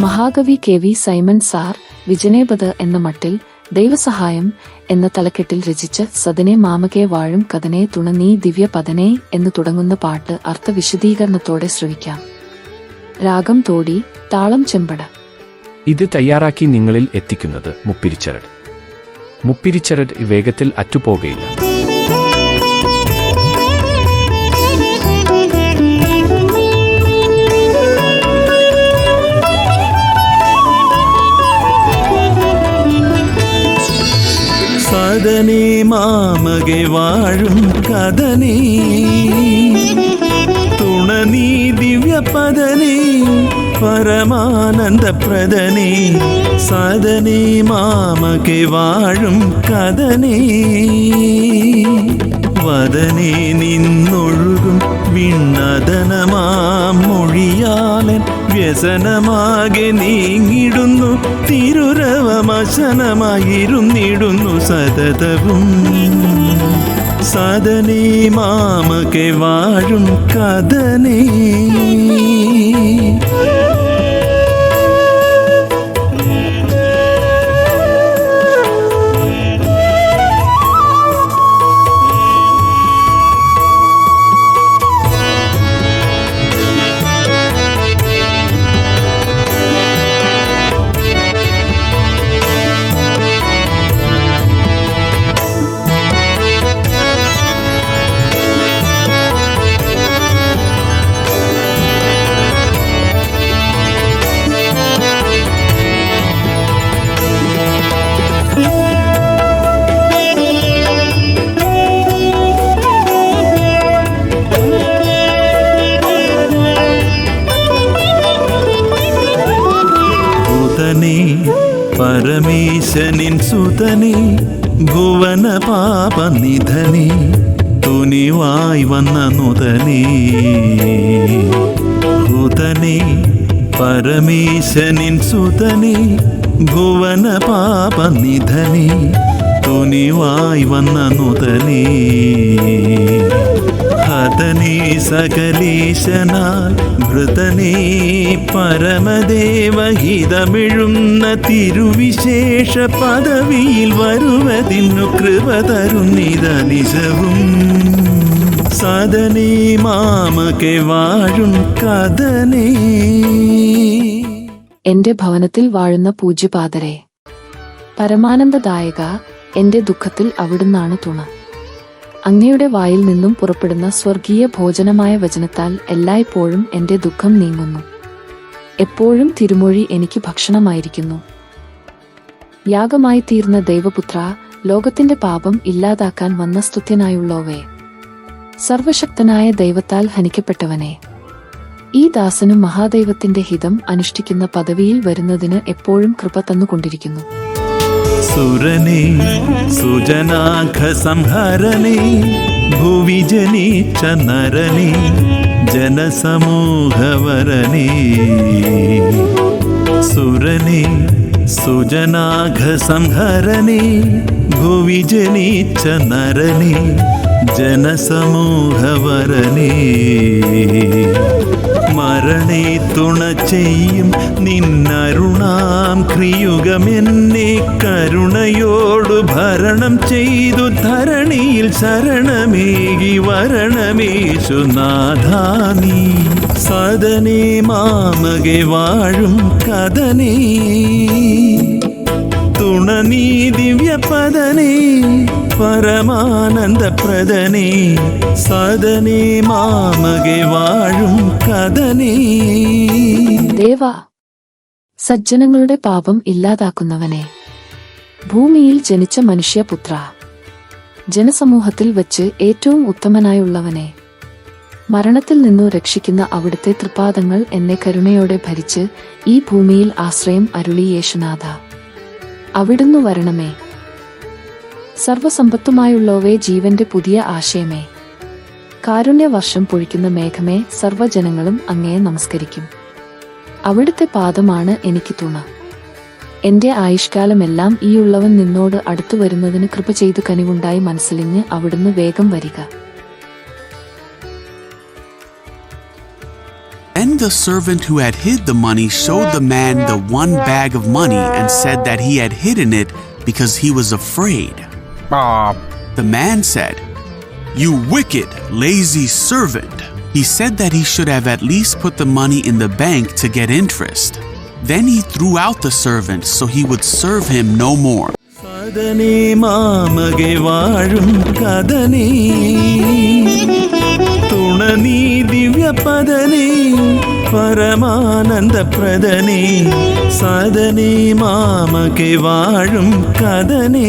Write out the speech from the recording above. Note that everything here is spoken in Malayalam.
മഹാകവി കെ വി സൈമൺ സാർ വിജനേപത് എന്ന മട്ടിൽ ദൈവസഹായം എന്ന തലക്കെട്ടിൽ രചിച്ച സദനെ മാമകെ വാഴും കഥനെ തുണനീ ദിവ്യ പതനെ എന്ന് തുടങ്ങുന്ന പാട്ട് അർത്ഥവിശദീകരണത്തോടെ ശ്രവിക്കാം. രാഗം തോടി താളം ചെമ്പട. ഇത് തയ്യാറാക്കി നിങ്ങളിൽ എത്തിക്കുന്നത് മുപ്പിരിച്ചരട്. മുപ്പിരിച്ചരട് വേഗത്തിൽ അറ്റുപോകയില്ല. സദനേ മാമകെ വാഴും കഥനേ തുണ നീ ദിവ്യപദനേ പരമാനന്ദപ്രദനേ സദനേ മാമകെ വാഴും കഥനേ വദനേ നിന്നൊഴുകും വ്യസനമാകെ നീങ്ങിടുന്നു തിരുരവമശനമായിരുന്നിടുന്നു സതതവും. സദനേ മാമകെ വാഴും കഥനേ. പരമേശനിൻ സുതനേ ഭുവന പാപനിധനേ തുനിവായി വന്ന നുതനേ. സുതനേ പരമേശനിൻ സുതനെ ഭുവന പാപനിധനേ തുനിവായി വന്ന നുതനേ. ഹതനേ സകലേശനാൽ ഭൃതനേ പരമദേവഹിതമിഴുന്ന തിരുവിശേഷ പദവിയിൽ വരുവതിന്നു കൃപ തരുന്നിത നിജവും. സദനേ മാമകെ വാഴും കഥനേ. എന്റെ ഭവനത്തിൽ വാഴുന്ന പൂജ്യപാതരെ പരമാനന്ദദായക എന്റെ ദുഃഖത്തിൽ അവിടുന്നാണ് തുണ. അങ്ങയുടെ വായിൽ നിന്നും പുറപ്പെടുന്ന സ്വർഗീയ ഭോജനമായ വചനത്താൽ എല്ലായ്പ്പോഴും എന്റെ ദുഃഖം നീങ്ങുന്നു. എപ്പോഴും തിരുമൊഴി എനിക്ക് ഭക്ഷണമായിരിക്കുന്നു. യാഗമായി തീർന്ന ദൈവപുത്ര ലോകത്തിന്റെ പാപം ഇല്ലാതാക്കാൻ വന്ന സ്തുത്യനായുള്ളോവേ സർവശക്തനായ ദൈവത്താൽ ഹനിക്കപ്പെട്ടവനെ. ഈ ദാസനും മഹാദൈവത്തിന്റെ ഹിതം അനുഷ്ഠിക്കുന്ന പദവിയിൽ വരുന്നതിന് എപ്പോഴും കൃപ തന്നുകൊണ്ടിരിക്കുന്നു. सुरने सुजनाख संहरने भुवि जने च नरने जनसमूहवरने। सुरने सुजनाघ संहरनी भुवि जने च नरने जनसमूहवरने। മരണേ തുണ ചെയ്യും നിന്നരുണാം ക്രിയുഗമെന്നെ കരുണയോടു ഭരണം ചെയ്തു ധരണിയിൽ ശരണമേകി വരണമേശുനാഥാനീ സദനേ മാമകെ വാഴും കഥനേ തുണ നീ ദിവ്യപദനേ പരമാനന്ദപ്രദനേ സദനേ മാമകെ വാഴും കഥനേ. ദേവ സജ്ജനങ്ങളുടെ പാപം ഇല്ലാതാക്കുന്നവനെ ഭൂമിയിൽ ജനിച്ച മനുഷ്യപുത്ര ജനസമൂഹത്തിൽ വച്ച് ഏറ്റവും ഉത്തമനായുള്ളവനെ മരണത്തിൽ നിന്നു രക്ഷിക്കുന്ന അവിടുത്തെ തൃപാദങ്ങൾ എന്നെ കരുണയോടെ ഭരിച്ച് ഈ ഭൂമിയിൽ ആശ്രയം അരുളി യേശുനാഥ. അവിടുന്ന് വരണമേ സർവസമ്പത്തുമായുള്ളവേ ജീവന്റെ പുതിയ ആശയമേ. കാരുണ്യവർഷം പൊഴിക്കുന്ന മേഘമേ സർവജനങ്ങളും അങ്ങയെ നമസ്കരിക്കും. അവിടുത്തെ പാദമാണ് എനിക്ക് തുണ. എന്റെ ആയുഷ്കാലമെല്ലാം ഈ ഉള്ളവൻ നിന്നോട് അടുത്തു വരുന്നതിന് കൃപ ചെയ്തു കനിവുണ്ടായി മനസ്സിലിഞ്ഞ് അവിടുന്ന് വേഗം വരിക. Then the servant who had hid the money showed the man the one bag of money and said that he had hidden it because he was afraid. Uh, the man said, You wicked, lazy servant. He said that he should have at least put the money in the bank to get interest. Then he threw out the servant so he would serve him no more. பரமானந்த பிரதனே வாழும் கதனே